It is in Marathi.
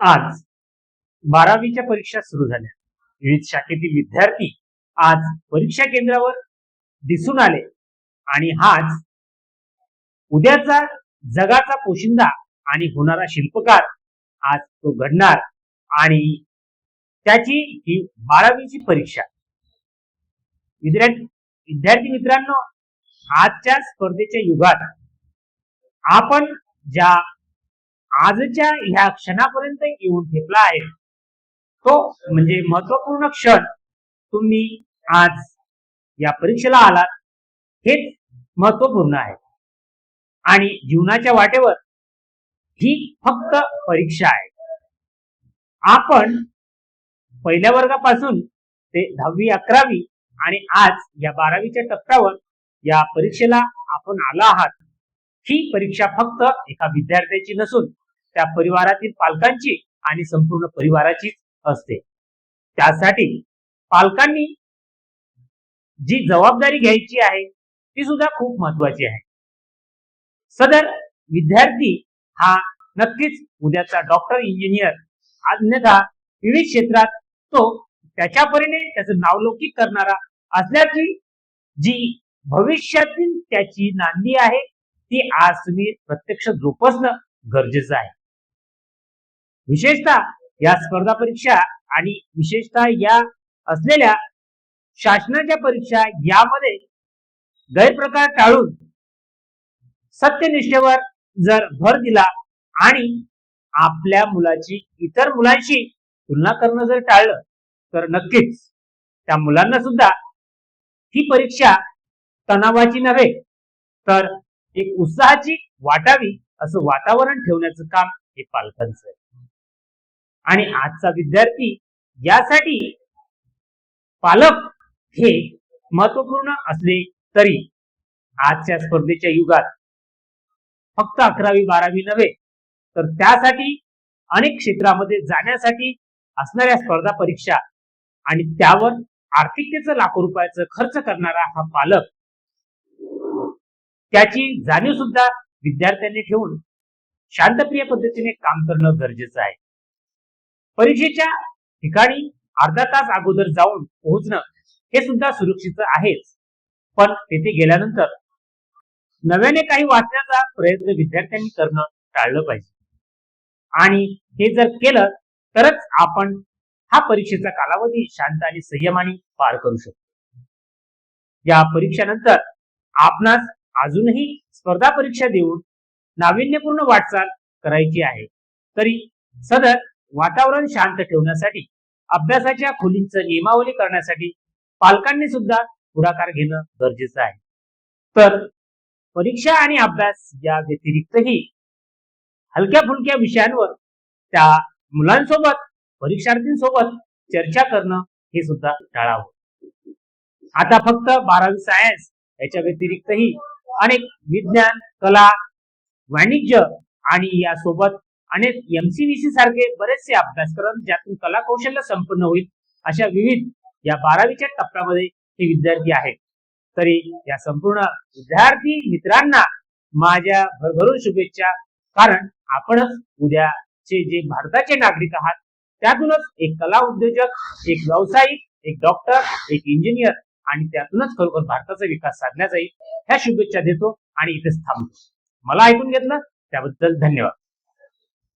आज बारावीच्या परीक्षा सुरू झाल्या. विविध शाखेतील विद्यार्थी आज परीक्षा केंद्रावर दिसून आले आणि हाच उद्याचा जगाचा पोशिंदा आणि होणारा शिल्पकार आज तो घडणार आणि त्याची ही बारावीची परीक्षा. विद्यार्थी विद्यार्थी मित्रांनो आजच्या स्पर्धेच्या युगात आपण ज्या आजच्या ह्या क्षणापर्यंत येऊन ठेपला आहे. तो म्हणजे महत्त्वपूर्ण क्षण तुम्ही आज या परीक्षेला आलात हेच महत्त्वपूर्ण आहे. आणि जीवनाच्या वाटेवर ही फक्त परीक्षा आहे. आपण पहिल्या वर्गापासून ते दहावी अकरावी आणि आज या बारावीच्या टप्प्यावर या परीक्षेला आपण आला आहात. ही परीक्षा फक्त एका विद्यार्थ्याची नसून त्या परिवारातील पालकांची आणि संपूर्ण परिवाराचीच असते. त्यासाठी पालकांनी जी जबाबदारी घ्यायची आहे ती सुद्धा खूप महत्वाची आहे. सदर विद्यार्थी हा नक्कीच उद्याचा डॉक्टर इंजिनियर अन्यथा विविध क्षेत्रात तो त्याच्या परीने त्याचं नावलौकिक करणारा असल्याची जी भविष्यातील त्याची नांदी आहे ती आज तुम्ही प्रत्यक्ष जोपासणं गरजेचं आहे. विशेषतः या स्पर्धा परीक्षा आणि विशेषतः या असलेल्या शासनाच्या परीक्षा यामध्ये गैरप्रकार टाळून सत्यनिष्ठेवर जर भर दिला आणि आपल्या मुलाची इतर मुलांशी तुलना करणं जर टाळलं तर नक्कीच त्या मुलांना सुद्धा ही परीक्षा तणावाची नव्हे तर एक उत्साहाची वाटावी असं वातावरण ठेवण्याचं काम हे पालकांचं आहे. आणि आजचा विद्यार्थी यासाठी पालक हे महत्त्वपूर्ण असले तरी आजच्या स्पर्धेच्या युगात फक्त अकरावी बारावी नव्हे तर त्यासाठी अनेक क्षेत्रामध्ये जाण्यासाठी असणाऱ्या स्पर्धा परीक्षा आणि त्यावर आर्थिकतेचं लाखो रुपयाचं खर्च करणारा हा पालक त्याची जाणीव सुद्धा विद्यार्थ्यांनी ठेवून शांतप्रिय पद्धतीने काम करणं गरजेचं आहे. परीक्षेच्या ठिकाणी अर्धा तास अगोदर जाऊन पोहोचणं हे सुद्धा सुरक्षित आहेच. पण तेथे गेल्यानंतर नव्याने काही वाचण्याचा प्रयत्न विद्यार्थ्यांनी करणं टाळलं पाहिजे. आणि हे जर केलं तरच आपण हा परीक्षेचा कालावधी शांत आणि संयमाने पार करू शकतो. या परीक्षेनंतर आपणास अजूनही स्पर्धा परीक्षा देऊन नाविन्यपूर्ण वाटचाल करायची आहे. तरी सदर वातावरण शांत ठेवण्यासाठी अभ्यासाच्या खोलींचं नियमावली करण्यासाठी पालकांनी सुद्धा पुढाकार घेणं गरजेचं आहे. तर परीक्षा आणि अभ्यास या व्यतिरिक्तही हलक्या फुलक्या विषयांवर त्या मुलांसोबत परीक्षार्थींसोबत चर्चा करणं हे सुद्धा टाळावं. आता फक्त बारावी सायन्स याच्या व्यतिरिक्तही अनेक विज्ञान कला वाणिज्य आणि यासोबत आणि एमसीव्हीसी सारखे बरेचसे अभ्यासक्रम ज्यातून कला कौशल्य संपन्न होईल अशा विविध या बारावीच्या टप्प्यामध्ये हे विद्यार्थी आहेत. तरी या संपूर्ण विद्यार्थी मित्रांना माझ्या भरभरून शुभेच्छा. कारण आपणच उद्याचे जे भारताचे नागरिक आहात त्यातूनच एक कला उद्योजक एक व्यावसायिक एक डॉक्टर एक इंजिनियर आणि त्यातूनच खरोखर भारताचा विकास साधला जाईल ह्या शुभेच्छा देतो आणि इथेच थांबतो. मला ऐकून घेतलं त्याबद्दल धन्यवाद.